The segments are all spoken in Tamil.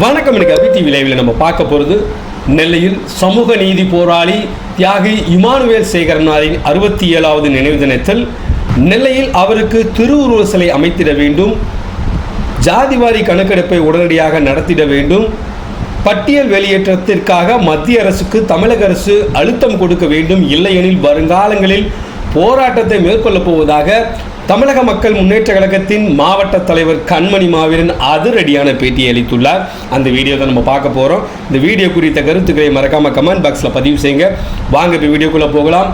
வணக்கம். இன்னைக்கு அபி டிவி லைவில் நம்ம பார்க்க போகிறது நெல்லையில் சமூக நீதி போராளி தியாகி இமானுவேல் சேகரனாரின் அறுபத்தி ஏழாவது நினைவு தினத்தில் நெல்லையில் அவருக்கு திருவுருவ சிலை அமைத்திட வேண்டும். ஜாதிவாரி கணக்கெடுப்பை உடனடியாக நடத்திட வேண்டும். பட்டியல் வெளியேற்றத்திற்காக மத்திய அரசுக்கு தமிழக அரசு அழுத்தம் கொடுக்க வேண்டும். இல்லையெனில் வருங்காலங்களில் போராட்டத்தை மேற்கொள்ளப் போவதாக தமிழக மக்கள் முன்னேற்ற கழகத்தின் மாவட்ட தலைவர் கண்மணி மாவீரன் அதிரடியான பேட்டியை அளித்துள்ளார். அந்த வீடியோ தான் நம்ம பார்க்க போகிறோம் இந்த வீடியோ குறித்த கருத்துக்களை மறக்காமல் கமெண்ட் பாக்ஸில் பதிவு செய்யுங்க. வாங்க இப்போ வீடியோக்குள்ளே போகலாம்.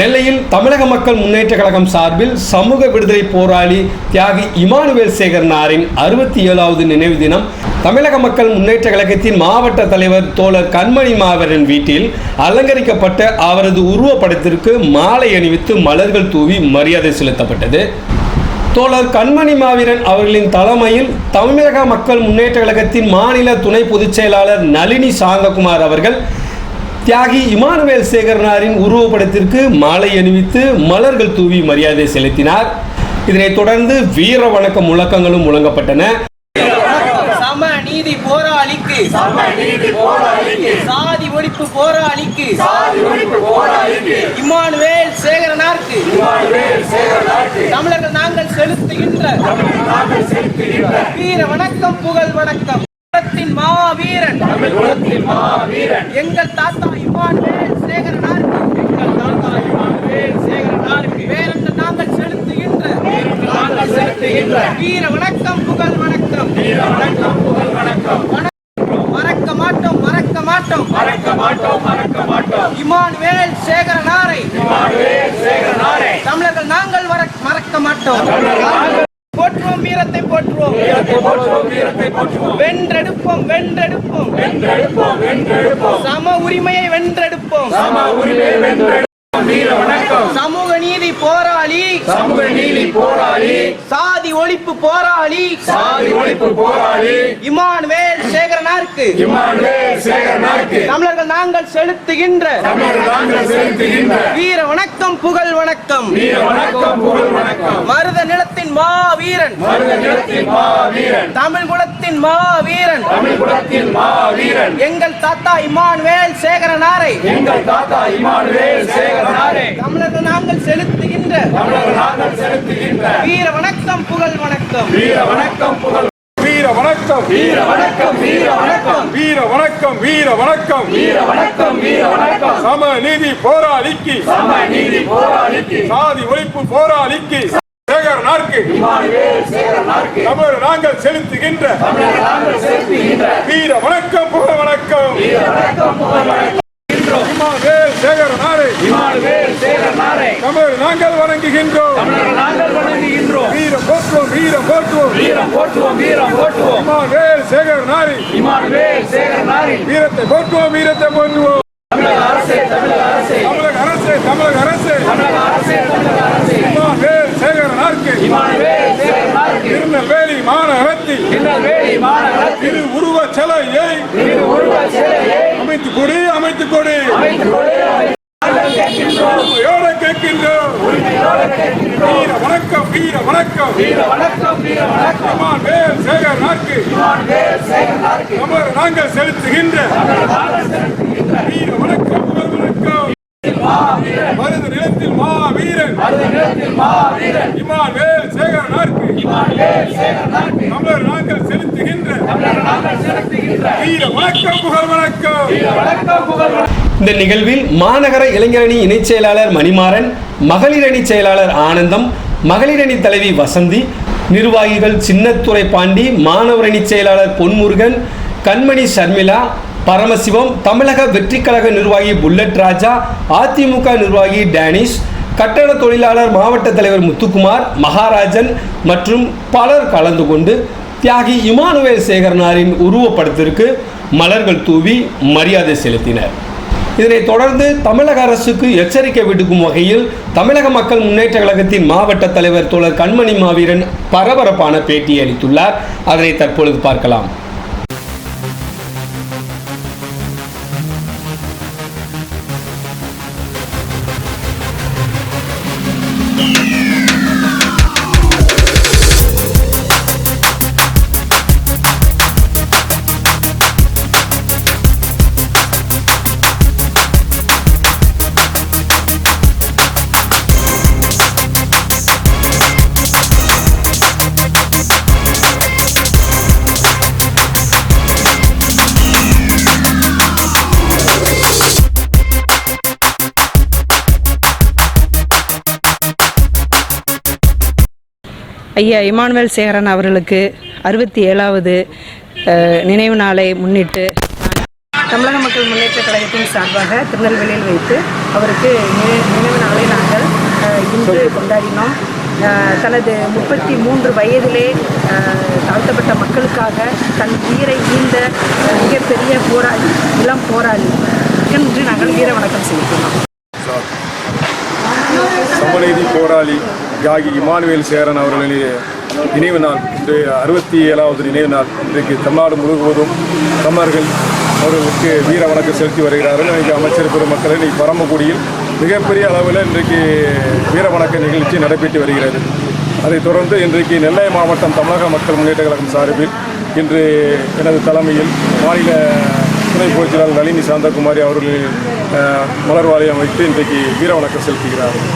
நெல்லையில் தமிழக மக்கள் முன்னேற்ற கழகம் சார்பில் சமூக விடுதலை போராளி தியாகி இமானுவேல் சேகரனாரின் அறுபத்தி ஏழாவது நினைவு தினம் தமிழக மக்கள் முன்னேற்ற கழகத்தின் மாவட்ட தலைவர் தோழர் கண்மணி மாவரின் வீட்டில் அலங்கரிக்கப்பட்ட அவரது உருவப்படத்திற்கு மாலை அணிவித்து மலர்கள் தூவி மரியாதை செலுத்தப்பட்டது. தோழர் கண்மணி மாவீரன் அவர்களின் தலைமையில் தமிழக மக்கள் முன்னேற்ற கழகத்தின் மாநில துணை பொதுச் செயலாளர் நளினி சாந்தகுமார் அவர்கள் தியாகி இமானுவேல் சேகரனாரின் உருவப்படத்திற்கு மாலை அணிவித்து மலர்கள் தூவி மரியாதை செலுத்தினார். இதனைத் தொடர்ந்து வீர வணக்க முழக்கங்களும் முழங்கப்பட்டன. நீதி போராளிக்கு. சம நீதி போராளிக்கு சாதி ஒழிப்பு போராளிக்கு. சாதி ஒழிப்பு போராளிக்கு இமானுவேல் சேகரனாருக்கு. தமிழர்கள் நாங்கள் செலுத்துகின்ற. நாங்கள் செலுத்துகின்ற வீர வணக்கம் புகழ் வணக்கம். குலத்தின் மாவீரன். தமிழ் குலத்தின் மாவீரன் எங்கள் தாத்தா இமானுவேல் சேகரனாருக்கு. எங்கள் தாத்தா இமானுவேல் சேகரனாருக்கு. வேறென்று நாங்கள் செலுத்துகின்ற. வீர வணக்கம் புகழ் வணக்கம் வீர வணக்கம் புகழ் வணக்கம் மறக்க மாட்டோம் மறக்க மாட்டோம் மறக்க மாட்டோம். மறக்க மாட்டோம் இமானுவேல் சேகரனாரை இமானுவேல் சேகரனாரே தமிழர்கள் நாங்கள் மறக்க மாட்டோம். போற்றுவோம் வீரத்தை போற்றுவோம். வீரத்தை போற்றுவோம் வீரத்தை போற்றுவோம். வென்றெடுப்போம் வென்றெடுப்போம். வென்றெடுப்போம் வென்றெடுப்போம். சம உரிமையை வென்றெடுப்போம். சம உரிமை வென்றெடுப்போம். வீர வணக்கம். சமூக நீதி போராளி. சமூக நீதி போராளி. சாதி ஒழிப்பு போராளி. சாதி ஒழிப்பு போராளி. இமானுவேல் சேகரனாருக்கு தமிழர்கள் நாங்கள் செலுத்துகின்ற வீர வணக்கம் புகழ் வணக்கம். மருத நிலத்தின் மாவீரன். தமிழ் குலத்தின் மாவீரன். எங்கள் தாத்தா இமானுவேல் சேகரனாரை. எங்கள் தாத்தா இமானுவேல் சேகரனாரே. தமிழர்கள் நாங்கள் செலுத்துகின்ற வீர வணக்கம் புகழ் வணக்கம். வீர வணக்கம் புகழ் வணக்கம் வீர வணக்கம் வீர வணக்கம் வீர வணக்கம் வீர வணக்கம் வீர வணக்கம் வீர வணக்கம் சம நீதி போராளிக்கு. சம நீதி போராளிக்கு சாதி ஒழிப்பு போராளிக்கு நாங்கள் செலுத்துகின்ற. தமிழர் நாங்கள் செலுத்துகின்ற. வீர வணக்கம் புகழ் வணக்கம் வீர வணக்கம் புகழ் வணக்கம் இமானுவேல் சேகரனாரை இமானுவேல் சேகரனாரே தமிழர் நாங்கள் வணங்குகின்றோம் தமிழர் நாங்கள் வணங்குகின்றோம் வீரம் போற்றுவோம் வீரம் போற்றுவோம். வீரம் போற்றுவோம் வீரம் போற்றுவோம். இமானுவேல் சேகரனாரை இமானுவேல் சேகரனாரின் வீரத்தை போற்றுவோம் வீரத்தை போற்றுவோம். தமிழக அரசே தமிழக அரசே. தமிழக அரசு தமிழக அரசு. தமிழக அரசே தமிழக அரசே. இமானுவேல் சேகரனாருக்கு இமானுவேல் சேகரனாருக்கு திருநெல்வேலி மாநகரத்தில். திருநெல்வேலி மாநகரத்தில். திரு உருவ சிலையை திரு உருவ சிலையை அமைத்து கொடு அமைத்து கொடு. அமைத்துக் கொடு. வீர வணக்கம். வீர வணக்கம் வீர வணக்கம். இமான் வேல் சேகர் நாக்கு இமானுவேல் சேகரனாருக்கு தமிழர் நாங்கள் செலுத்துகின்ற வீர வணக்கம் புகழ் வணக்கம். மருது நிலத்தில் மா வீரன் மருத நிலத்தில் மாவீரன். இமான் வேல் சேகர் நாக்கு இமானுவேல் சேகரனாருக்கு தமிழர் நாங்கள் செலுத்துகின்ற நாங்கள் செலுத்துகின்ற வீர வணக்கம் புகழ் வணக்கம். வீர வணக்கம் புகழ் வணக்கம். இந்த நிகழ்வில் மாநகர இளைஞரணி இணைச் செயலாளர் மணிமாறன் மகளிரணி செயலாளர் ஆனந்தம் மகளிரணி தலைவி வசந்தி நிர்வாகிகள் சின்னத்துறை பாண்டி மாணவரணி செயலாளர் பொன்முருகன் கண்மணி ஷர்மிளா பரமசிவம் தமிழக வெற்றிக்கழக நிர்வாகி புல்லட் ராஜா அதிமுக நிர்வாகி டேனிஷ் கட்டட தொழிலாளர் மாவட்ட தலைவர் முத்துக்குமார் மகாராஜன் மற்றும் பலர் கலந்து கொண்டு தியாகி இமானுவேல் சேகரனாரின் உருவப்படத்திற்கு மலர்கள் தூவி மரியாதை செலுத்தினர். இதனைத் தொடர்ந்து தமிழக அரசுக்கு எச்சரிக்கை விடுக்கும் வகையில் தமிழக மக்கள் முன்னேற்ற கழகத்தின் மாவட்ட தலைவர் தோழர் கண்மணி மாவீரன் பரபரப்பான பேட்டி அளித்துள்ளார். அதனை தற்பொழுது பார்க்கலாம். ஐயா இமானுவேல் சேகரன் அவர்களுக்கு அறுபத்தி ஏழாவது நினைவு நாளை முன்னிட்டு தமிழக மக்கள் முன்னேற்ற கழகத்தின் சார்பாக திருநெல்வேலியில் வைத்து அவருக்கு நினைவு நாளை நாங்கள் இன்று கொண்டாடினோம். தனது முப்பத்தி மூன்று வயதிலே தாழ்த்தப்பட்ட மக்களுக்காக தன் உயிரை ஈந்த மிகப்பெரிய போராளி இளம் போராளி என்று நாங்கள் வீர வணக்கம் செலுத்தினோம். சமநீதி போராளி தியாகி இமானுவேல் சேரன் அவர்களின் நினைவு நாள் இன்று அறுபத்தி ஏழாவது நினைவு நாள். இன்றைக்கு தமிழ்நாடு முழுவதும் தமிழர்கள் அவர்களுக்கு வீர வணக்கம் செலுத்தி வருகிறார்கள். இன்றைக்கு அமைச்சர் பெருமக்கள் இன்றைக்கு பரமக்குடியில் மிகப்பெரிய அளவில் இன்றைக்கு வீர வணக்க நிகழ்ச்சி நடைபெற்று வருகிறது. அதைத் தொடர்ந்து இன்றைக்கு நெல்லை மாவட்டம் தமிழக மக்கள் முன்னேற்ற கழகம் சார்பில் இன்று எனது தலைமையில் மாநில துணை பொதுச் நளினி சாந்தகுமாரி அவர்கள் மலர்வாரியம் வைத்து இன்றைக்கு வீர வணக்கம் செலுத்துகிறார்கள்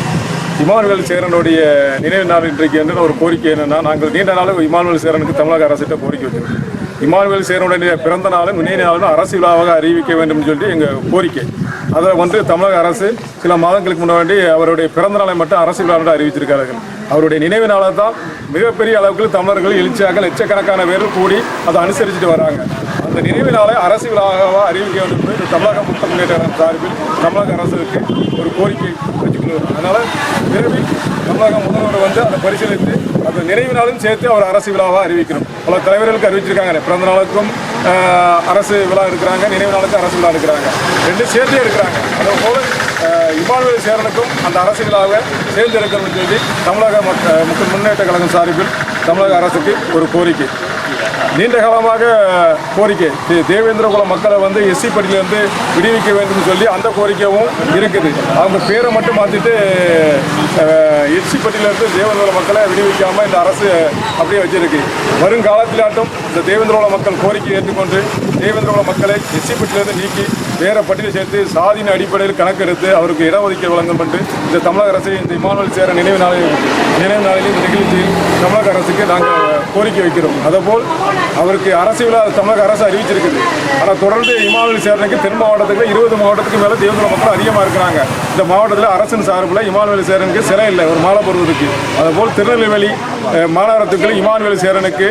இமானுவேல் சேரனுடைய நினைவு நாள் இன்றைக்கு என்று ஒரு கோரிக்கை என்னன்னா நாங்கள் நீண்ட நாளும் இமானுவேல் சேரனுக்கு தமிழக அரசிட்ட கோரிக்கை வச்சிருக்கோம். இமானுவேல் சேரனுடைய பிறந்த நாளும் நினைவு நாளும் அரசு விழாவாக அறிவிக்க வேண்டும் சொல்லி எங்கள் கோரிக்கை. அதை வந்து தமிழக அரசு சில மாதங்களுக்கு முன்னாடி அவருடைய பிறந்த நாளை மட்டும் அரசு விழாவோட அறிவிச்சிருக்கிறார்கள். அவருடைய நினைவு நாளை தான் மிகப்பெரிய அளவுக்கு தமிழர்கள் எழுச்சியாக லட்சக்கணக்கான பேர் கூடி அதை அனுசரிச்சுட்டு வராங்க. அந்த நினைவு நாளை அரசு விழாவாக அறிவிக்க வேண்டும் என்று தமிழக முத்த முன்னேற்ற சார்பில் தமிழக அரசுக்கு ஒரு கோரிக்கை வச்சுக்கொள்கிறோம் அதனால் விரைவில் தமிழக முதல்வர் வந்து அதை பரிசீலித்து அந்த நினைவு நாளும் சேர்த்து அவர் அரசு விழாவாக அறிவிக்கணும். பல தலைவர்களுக்கு அறிவிச்சிருக்காங்க. பிறந்த நாளுக்கும் அரசு விழா எடுக்கிறாங்க நினைவு நாளுக்கும் அரசு விழா எடுக்கிறாங்க. ரெண்டும் சேர்த்தே எடுக்கிறாங்க. அதே போல இமானுவேல் சேரனுக்கும் அந்த அரசு விழாவை சேர்ந்து எடுக்கணும்னு சொல்லி தமிழக மக்கள் முன்னேற்ற கழகம் சார்பில் தமிழக அரசுக்கு ஒரு கோரிக்கை. நீண்ட காலமாக கோரிக்கை தேவேந்திரகுல மக்களை வந்து எஸ்சி பட்டியலிருந்து விடுவிக்க வேண்டும் சொல்லி அந்த கோரிக்கையும் இருக்குது. அவங்க பேரை மட்டும் மாற்றிட்டு எஸ்சி பட்டியலிருந்து தேவேந்திர மக்களை விடுவிக்காமல் இந்த அரசு அப்படியே வச்சிருக்கு. வருங்காலத்திலாட்டும் இந்த தேவேந்திரகுல மக்கள் கோரிக்கை ஏற்றுக்கொண்டு தேவேந்திரகுல மக்களை எஸ்சி பட்டியலிருந்து நீக்கி வேற பட்டியல் சேர்த்து சாதியின் அடிப்படையில் கணக்கெடுத்து அவருக்கு இடஒதுக்கீடு வழங்கும் என்று இந்த தமிழக அரசு இந்த இமானுவல் சேர நினைவு நாளில் நினைவு நாளில் இந்த நிகழ்ச்சியில் தமிழக அரசுக்கு நாங்கள் கோரிக்கை வைக்கிறோம். அதேபோல் அவருக்கு அரசு தமிழக அரசு அறிவிச்சிருக்குது. ஆனால் தொடர்ந்து இமானுவல் சேரனுக்கு தென் மாவட்டத்துக்கு இருபது மாவட்டத்துக்கு மேலே தேவதூர மக்கள் அதிகமாக இருக்கிறாங்க. இந்த மாவட்டத்தில் அரசின் சார்பில் இமானுவல் சேரனுக்கு சிலை இல்லை ஒரு மாலை போடுவதற்கு அதுபோல் திருநெல்வேலி மாநகரத்துக்கு இமானுவல் சேரனுக்கு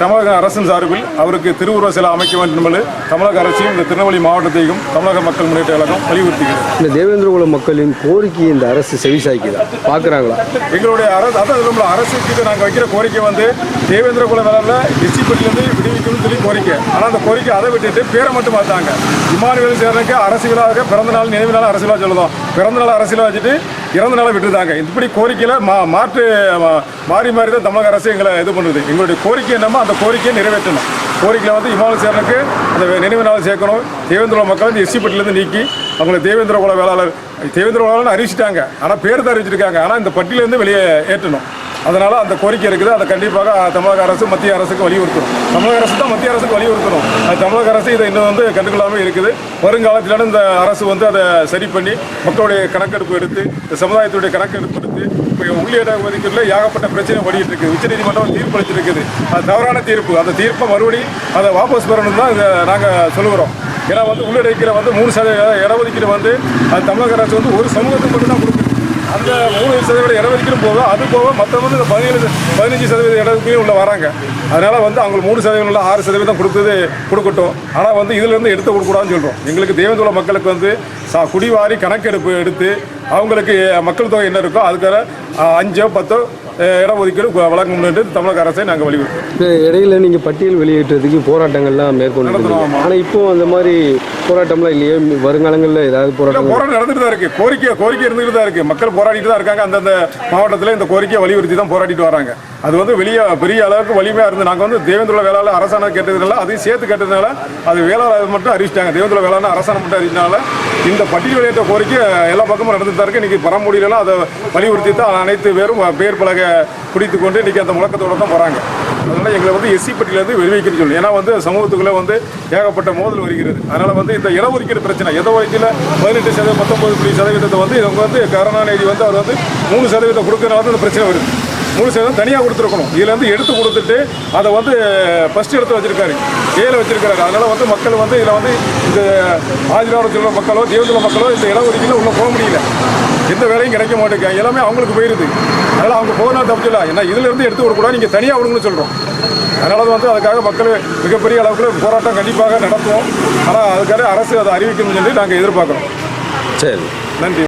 தமிழக அரசின் சார்பில் அவருக்கு திருவுருவ சிலை அமைக்க வேண்டும் என்று தமிழக அரசையும் இந்த திருநெல்வேலி மாவட்டத்தையும் தமிழக மக்கள் முன்னேற்ற கழகம் வலியுறுத்துகிறது. இந்த தேவேந்திரகுல மக்களின் கோரிக்கையை இந்த அரசு செவிசாய்க்குதா? பார்க்குறாங்களா? எங்களுடைய அரசு அதான் நம்மள அரசு கிட்ட நாங்கள் வைக்கிற கோரிக்கை வந்து தேவேந்திர குல வேலையில் எஸ்சி பட்டியலேருந்து விடுவிக்கணும்னு சொல்லி கோரிக்கை. ஆனால் அந்த கோரிக்கை அதை விட்டுட்டு பேரை மட்டும் மாற்றாங்க இமானுவேல் சேரனுக்கு அரசு விழாவுக்கு பிறந்த நாள் நினைவு நாள் அரசு விழா சொல்லுதோம் பிறந்த நாள் அரசியல் வச்சுட்டு இறந்த நாளை விட்டுருந்தாங்க இப்படி கோரிக்கையில் மா மாற்று மா- மாறி மாறி தான் தமிழக அரசு எங்களை இது பண்ணுது. எங்களுடைய கோரிக்கை என்னமோ அந்த கோரிக்கையை நிறைவேற்றணும். கோரிக்கையில் வந்து இமானுவேல் சேரனுக்கு அந்த நினைவு நாள் சேர்க்கணும். தேவேந்திர மக்கள் வந்து எஸ்சி பட்டியலேருந்து நீக்கி அவங்களை தேவேந்திர குல வேளாளர் தேவேந்திர குலன்னு அறிவிச்சிட்டாங்க. ஆனால் பேர் தான் அறிவிச்சிருக்காங்க. ஆனால் இந்த பட்டியலேருந்து வெளியே ஏற்றணும். அதனால் அந்த கோரிக்கை இருக்குது. அதை கண்டிப்பாக தமிழக அரசு மத்திய அரசுக்கு வலியுறுத்தணும். தமிழக அரசு தான் மத்திய அரசுக்கு வலியுறுத்தணும். அது தமிழக அரசு இதை இன்னும் வந்து கண்டுகொள்ளாமல் இருக்குது. வருங்காலத்தில் இந்த அரசு வந்து அதை சரி பண்ணி மக்களுடைய கணக்கெடுப்பு எடுத்து இந்த சமுதாயத்துடைய கணக்கெடுப்பு எடுத்து இப்போ உள்ளிட ஒதுக்கீட்டில் ஏகப்பட்ட பிரச்சனை ஓடிட்டு இருக்குது. உச்சநீதிமன்றம் தீர்ப்பு அளிச்சிருக்குது அது தவறான தீர்ப்பு. அந்த தீர்ப்பை மறுபடியும் அதை வாபஸ் பெறணும் தான் இதை நாங்கள் சொல்லுகிறோம். ஏன்னா வந்து உள்ளடக்கிற வந்து மூணு சதவீத இடஒதுக்கீடு வந்து அது தமிழக அரசு வந்து ஒரு சமூகத்துக்கு மட்டும் தான் கொடுக்குது. அந்த மூணு சதவீத இடஒதுக்கீடும் போக அது போக மற்ற வந்து இந்த பதினேழு பதினஞ்சு சதவீத இடஒதுக்கீடும் உள்ள வராங்க. அதனால வந்து அவங்க மூணு சதவீதம் உள்ள ஆறு சதவீதம் கொடுத்தது கொடுக்கட்டும். ஆனால் வந்து இதுல இருந்து எடுத்து கொடுக்கூடாதுன்னு சொல்கிறோம் எங்களுக்கு தேவேந்திர மக்களுக்கு வந்து சா குடிவாரி கணக்கெடுப்பு எடுத்து அவங்களுக்கு மக்கள் தொகை என்ன இருக்கோ அதுக்கான அஹ், அஞ்சோ பத்தோ இடஒதுக்கீடு வழங்கும் என்று தமிழக அரசை நாங்கள் வலியுறுத்தோம் இடையில நீங்கள் பட்டியல் வெளியிட்டதுக்கு போராட்டங்கள்லாம் மேற்கொண்டு. ஆனால் இப்போ அந்த மாதிரி போராட்டம்லாம் இல்லையே? வருங்காலங்களில் ஏதாவது போராட்டம்? போராட்டம் நடந்துட்டு தான் இருக்கு. கோரிக்கை கோரிக்கை இருந்துட்டு தான் இருக்கு. மக்கள் போராடிட்டு தான் இருக்காங்க. அந்தந்த மாவட்டத்தில் இந்த கோரிக்கையை வலியுறுத்தி தான் போராடிட்டு வராங்க. அது வந்து வெளியே பெரிய அளவுக்கு வலிமையா இருந்து நாங்கள் வந்து தேவேந்திர வேளாளர் அரசாணை கேட்டதுனால அதையும் சேர்த்து கேட்டதுனால அது வேளாளர் மட்டும் அறிவிச்சிட்டாங்க. தேவேந்திர வேளாண் அரசாணை மட்டும் அறிவிச்சனால இந்த பட்டியல் வெளியிட்ட கோரிக்கை எல்லா பக்கமும் நடந்துட்டு தான் இருக்கு. இன்னைக்கு பரமுடியிலாம் அதை வலியுறுத்தி தான் அனைத்து பேரும் பேர் பலகை பிடித்து கொண்டு இன்னைக்கு அந்த முழக்கத்தோட தான் போறாங்க. அதனால் எங்களை வந்து எஸ்சி பட்டியலேருந்து விடுவிக்கணும்னு சொல்லி ஏன்னா வந்து சமூகத்துக்குள்ளே வந்து ஏகப்பட்ட மோதல் வருகிறது. அதனால் வந்து இந்த இடஒதுக்கீடு பிரச்சனை இடஒதுக்கீடு பதினெட்டு சதவீதம் பத்தொன்பது புள்ளி சதவீதத்தை வந்து இவங்க வந்து கருணாநிதி வந்து அவர் வந்து மூணு சதவீதம் கொடுக்கறனால வந்து இந்த பிரச்சனை வருது. முழு சேதம் தனியாக கொடுத்துருக்கணும். இதுல இருந்து எடுத்து கொடுத்துட்டு அதை வந்து ஃபர்ஸ்ட் எடுத்து வச்சிருக்காரு. ஏல வச்சிருக்காரு அதனால வந்து மக்கள் வந்து இதில் வந்து இந்த ஆதிராட சொல்ற மக்களோ தேவதுல மக்களோ இந்த இடம் ஒதுக்கீடு உள்ள போக முடியல. எந்த வேலையும் கிடைக்க மாட்டேங்க எல்லாமே அவங்களுக்கு போயிருது. அதனால அவங்க போனா தப்பிச்சல ஏன்னா இதுல இருந்து எடுத்து கொடுக்கூடாது நீங்க தனியாக விடுங்கன்னு சொல்றோம். அதனால வந்து அதுக்காக மக்கள் மிகப்பெரிய அளவுக்கு போராட்டம் கண்டிப்பாக நடத்துவோம். ஆனால் அதுக்காக அரசு அதை அறிவிக்கணும்னு சொல்லி நாங்கள் எதிர்பார்க்குறோம். சரி. நன்றி.